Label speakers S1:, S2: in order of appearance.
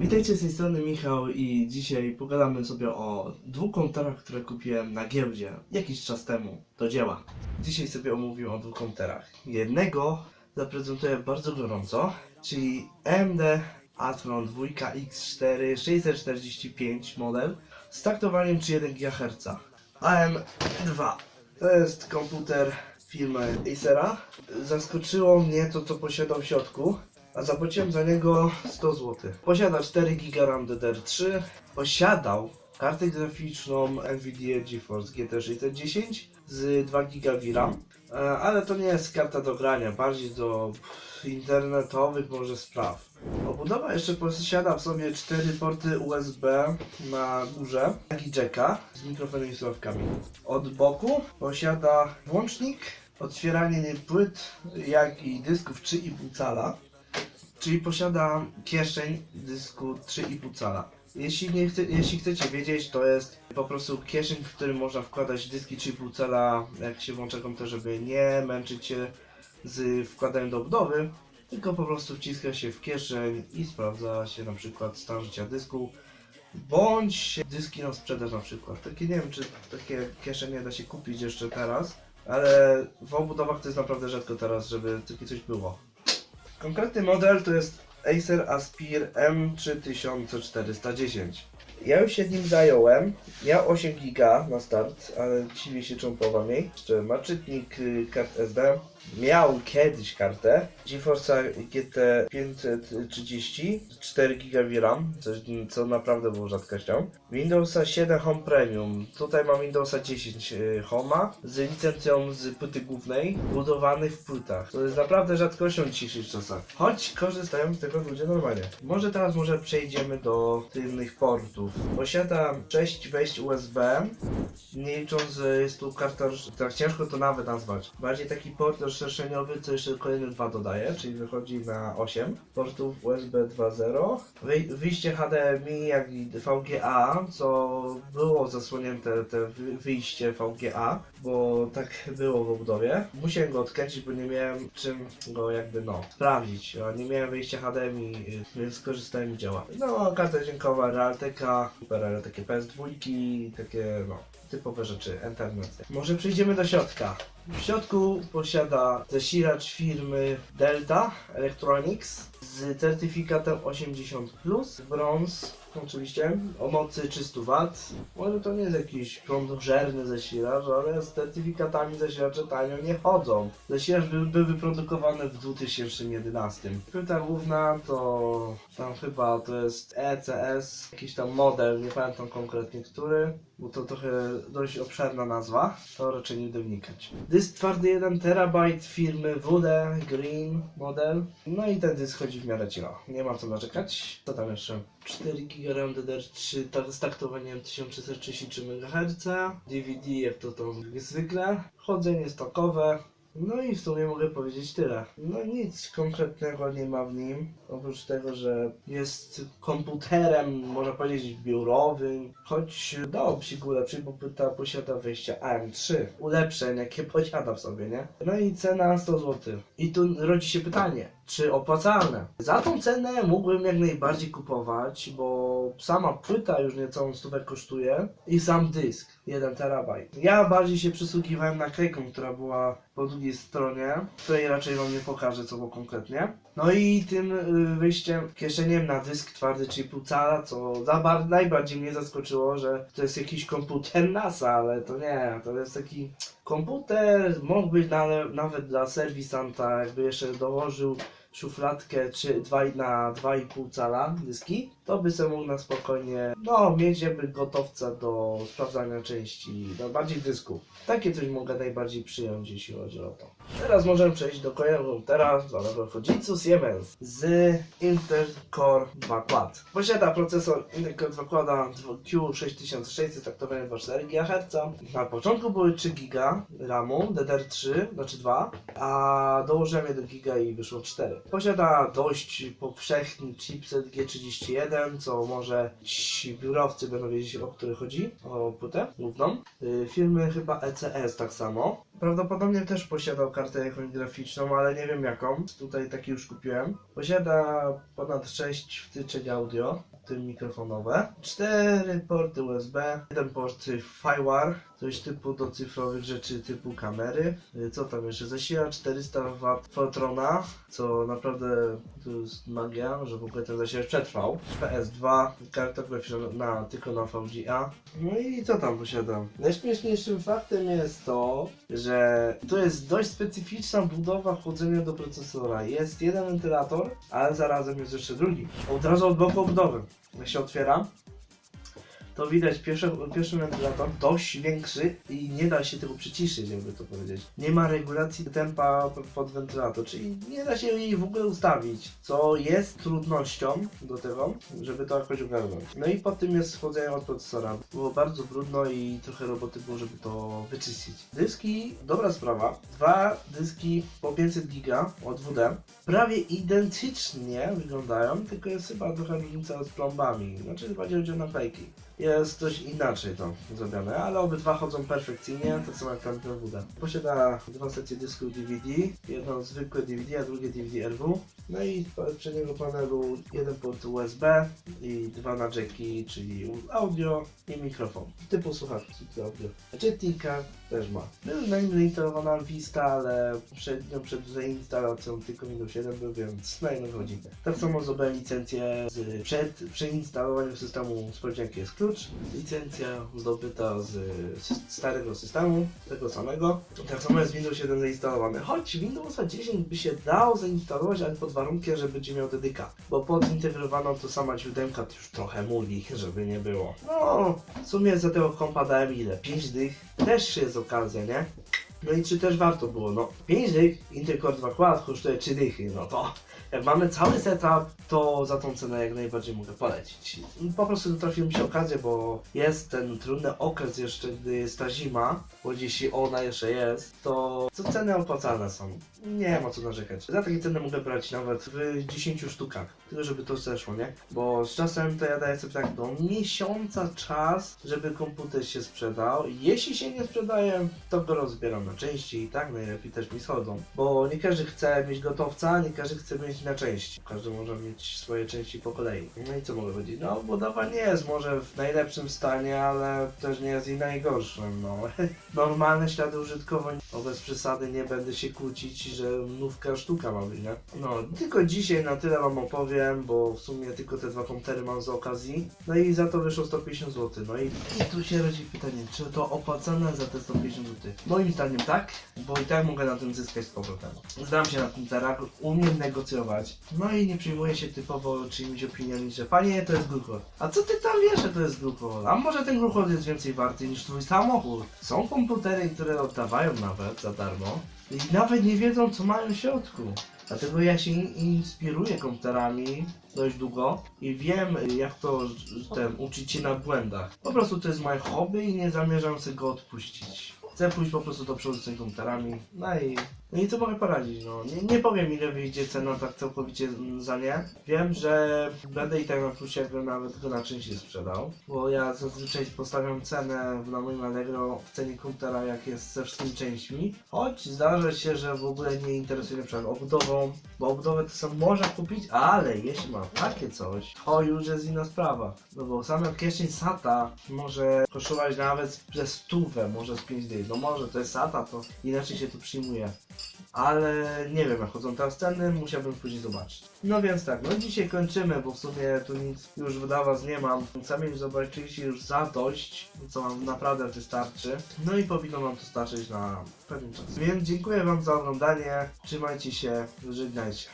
S1: Witajcie z tej strony Michał i dzisiaj pogadamy sobie o dwóch komputerach, które kupiłem na giełdzie jakiś czas temu. Do dzieła. Dzisiaj sobie omówimy o dwóch komputerach. Jednego zaprezentuję bardzo gorąco, czyli AMD Athlon 2X4 645 model z taktowaniem 3,1 GHz. AM2 to jest komputer firmy Acera. Zaskoczyło mnie to, co posiadał w środku a zapłaciłem za niego 100 zł. Posiada 4 GB RAM DDR3, posiadał kartę graficzną Nvidia GeForce GT 610 z 2 GB VRAM, E, ale to nie jest karta do grania, bardziej do internetowych może spraw. Obudowa jeszcze posiada w sobie 4 porty USB na górze, jak i jacka z mikrofonem i słuchawkami. Od boku posiada włącznik, otwieranie płyt, jak i dysków 3,5 cala. Czyli posiada kieszeń dysku 3,5 cala. Jeśli, nie chce, jeśli chcecie wiedzieć, to jest po prostu kieszeń, w którym można wkładać dyski 3,5 cala, jak się włącza komputer, żeby nie męczyć się z wkładaniem do budowy, tylko po prostu wciska się w kieszeń i sprawdza się na przykład stan życia dysku, bądź dyski na sprzedaż na przykład. Takie nie wiem, czy takie kieszenie da się kupić jeszcze teraz, ale w obudowach to jest naprawdę rzadko teraz, żeby takie coś było. Konkretny model to jest Acer Aspire M3410. Ja już się nim zająłem. Miał 8 giga na start, ale dziwię się czemu połowa mniej. Jeszcze ma czytnik y, kart SD. Miał kiedyś kartę GeForce GT 530 4 giga VRAM, coś, co naprawdę było rzadkością. Windowsa 7 Home Premium. Tutaj mam Windowsa 10 y, Home'a z licencją z płyty głównej, budowanych w płytach. To jest naprawdę rzadkością w dzisiejszych czasach. Choć korzystają z tego ludzie normalnie. Może teraz może przejdziemy do tylnych portów. Posiada 6 wejść USB, nie licząc, jest tu karta, tak ciężko to nawet nazwać. Bardziej taki port rozszerzeniowy, co jeszcze kolejne dwa dodaje, czyli wychodzi na 8 portów USB 2.0. Wy, wyjście HDMI, jak i VGA, co było zasłonięte te wy- wyjście VGA, bo tak było w obudowie. Musiałem go odkręcić, bo nie miałem czym go jakby no sprawdzić. Nie miałem wyjścia HDMI, więc skorzystałem i działa. No, karta dźwiękowa Realteka, Super takie PS2, takie no typowe rzeczy, internet. Może przejdziemy do środka. W środku posiada zasilacz firmy Delta Electronics z certyfikatem 80+, brąz oczywiście, o mocy 300 W. Może to nie jest jakiś prądożerny zasilacz, ale z certyfikatami zasilacze tanio nie chodzą. Zasilacz był, był wyprodukowany w 2011. Płyta główna to tam chyba to jest ECS, jakiś tam model, nie pamiętam konkretnie który, bo to trochę dość obszerna nazwa, to raczej nie będę wnikać. Dysk twardy 1 TB firmy WD Green model, no i ten dysk chodzi w miarę cicho, nie ma co narzekać. Co tam jeszcze? 4 GB RAM DDR3 tak, z taktowaniem 1333 MHz, DVD jak to jak zwykle, chodzenie stokowe, no i w sumie mogę powiedzieć tyle. No nic konkretnego nie ma w nim, oprócz tego, że jest komputerem, można powiedzieć, biurowym, choć dałoby się go ulepszyć, bo płyta posiada wejścia AM3. Ulepszeń, jakie posiada w sobie, nie? No i cena 100 zł. I tu rodzi się pytanie, czy opłacalne? Za tą cenę mógłbym jak najbardziej kupować, bo sama płyta już niecałą stówę kosztuje i sam dysk, 1 terabajt. Ja bardziej się przysługiwałem naklejką, która była po drugiej stronie, której raczej wam nie pokażę co było konkretnie. No i tym y, wyjściem, kieszeniem na dysk twardy 3,5 cala, co najbardziej mnie zaskoczyło, że to jest jakiś komputer NASA, ale to nie, to jest taki komputer, mógł być na, nawet dla serwisanta, jakby jeszcze dołożył szufladkę czy 2 na 2,5 cala dyski, to by sobie mógł na spokojnie, no, mieć jakby gotowca do sprawdzania części, no, bardziej dysku. Takie coś mogę najbardziej przyjąć, jeśli chodzi o to. Teraz możemy przejść do kolejnego komputera, zwanego Fujitsu Siemens z Intel Core 2 Quad. Posiada procesor Intel Core 2 Quad Q6600 taktowanie 2,4 GHz. Na początku były 3 GB RAMu, DDR3, znaczy 2, a dołożyłem 1 GB i wyszło 4. Posiada dość powszechny chipset G31, co może ci biurowcy będą wiedzieć o który chodzi, o płytę główną. Y, Firmy chyba ECS tak samo. Prawdopodobnie też posiadał kartę jakąś graficzną, ale nie wiem jaką. Tutaj taki już kupiłem. Posiada ponad 6 wtyczek audio, w tym mikrofonowe. 4 porty USB, jeden port FireWire, coś typu do cyfrowych rzeczy typu kamery. Y, Co tam jeszcze? Zasilacz 400 W Fotrona, co naprawdę to jest magia, że w ogóle ten zasilacz przetrwał. PS2, karta graficzna na, tylko na VGA. No i co tam posiadam? Najśmieszniejszym faktem jest to, że to jest dość specyficzna budowa chłodzenia do procesora. Jest jeden wentylator, ale zarazem jest jeszcze drugi. Od razu od boku obudowy. Jak się otwiera, to widać pierwszy, pierwszy wentylator dość większy i nie da się tego przyciszyć, jakby to powiedzieć. Nie ma regulacji tempa pod wentylator, czyli nie da się jej w ogóle ustawić, co jest trudnością do tego, żeby to jakoś ogarnąć. No i po tym jest schodzenie od procesora. Było bardzo brudno i trochę roboty było, żeby to wyczyścić. Dyski, dobra sprawa. Dwa dyski po 500 giga od WD. Prawie identycznie wyglądają, tylko jest chyba trochę różnica z plombami. Znaczy bardziej chodzi o naklejki jest coś inaczej to zrobione, ale obydwa chodzą perfekcyjnie, tak samo jak tamten WD. Posiada dwa sekcje dysku DVD, jedno zwykłe DVD, a drugie DVD RW. No i z przedniego panelu jeden port USB i dwa na jacki, czyli audio i mikrofon. Typu słuchawki do audio. Czytnika też ma. Był na nim zainstalowana Vista, ale przed, no, przed zainstalacją tylko Windows 7 był, więc na innym chodzi. Tak samo zdobyłem licencję przed przeinstalowaniem systemu jaki jest klucz. Licencja zdobyta z, starego systemu, tego samego. Tak samo jest Windows 7 zainstalowany. Choć Windowsa 10 by się dało zainstalować, ale pod warunkiem, że będzie miał dedyka. Bo pod zintegrowaną to sama siódemka to już trochę muli, żeby nie było. No, w sumie za tego kompa dałem ile? 5 dych. Też jest okazja, nie? No i czy też warto było? No, 5 dych, Intel Core 2 Quad kosztuje 3 dychy, no to jak mamy cały setup, to za tą cenę jak najbardziej mogę polecić. Po prostu trafiła mi się okazja, bo jest ten trudny okres jeszcze, gdy jest ta zima, bo jeśli ona jeszcze jest, to, to ceny opłacalne są. Nie ma co narzekać. Za takie ceny mogę brać nawet w 10 sztukach, tylko żeby to zeszło, nie? Bo z czasem to ja daję sobie tak do miesiąca czas, żeby komputer się sprzedał. Jeśli się nie sprzedaje, to go rozbieram na części i tak najlepiej też mi schodzą. Bo nie każdy chce mieć gotowca, nie każdy chce mieć na części. Każdy może mieć swoje części po kolei. No i co mogę powiedzieć? No, budowa nie jest może w najlepszym stanie, ale też nie jest i najgorszym, no. Normalne ślady użytkowań, o bez przesady nie będę się kłócić, że nówka sztuka ma być, nie? No, tylko dzisiaj na tyle wam opowiem, bo w sumie tylko te dwa komputery mam z okazji. No i za to wyszło 150 zł. No i, i tu się rodzi pytanie, czy to opłacane za te 150 zł? Moim zdaniem tak, bo i tak mogę na tym zyskać z powrotem. Znam się na komputerach, umiem negocjować. No i nie przejmuję się typowo czyimiś opiniami, że panie, to jest glucose. A co ty tam wiesz, że to jest glucose? A może ten glucose jest więcej warty niż twój samochód? Są komputery, które oddawają nawet za darmo i nawet nie wiedzą, co mają w środku. Dlatego ja się in- inspiruję komputerami dość długo i wiem, jak to ten, uczyć się na błędach. Po prostu to jest moje hobby i nie zamierzam sobie go odpuścić. Chcę pójść po prostu do przodu z tymi komputerami. No i, no i co mogę poradzić? No, nie, nie powiem ile wyjdzie cena tak całkowicie za nie. Wiem, że będę i tak na plusie, jakbym nawet go na części sprzedał. Bo ja zazwyczaj postawiam cenę na moim Allegro w cenie komputera jak jest ze wszystkimi częściami. Choć zdarza się, że w ogóle nie interesuje mnie obudową, bo obudowę to sam można kupić, ale jeśli ma takie coś, to już jest inna sprawa. No bo sam kieszeń SATA może kosztować nawet ze stówę, może z 5 dych. No może to jest SATA, to inaczej się to przyjmuje. Ale nie wiem, jak chodzą teraz ceny, musiałbym później zobaczyć. No więc tak, no dzisiaj kończymy, bo w sumie tu nic już dla was nie mam. Sami już zobaczyliście już za dość, co wam naprawdę wystarczy. No i powinno wam to starczyć na pewien czas. Więc dziękuję wam za oglądanie, trzymajcie się, żegnajcie.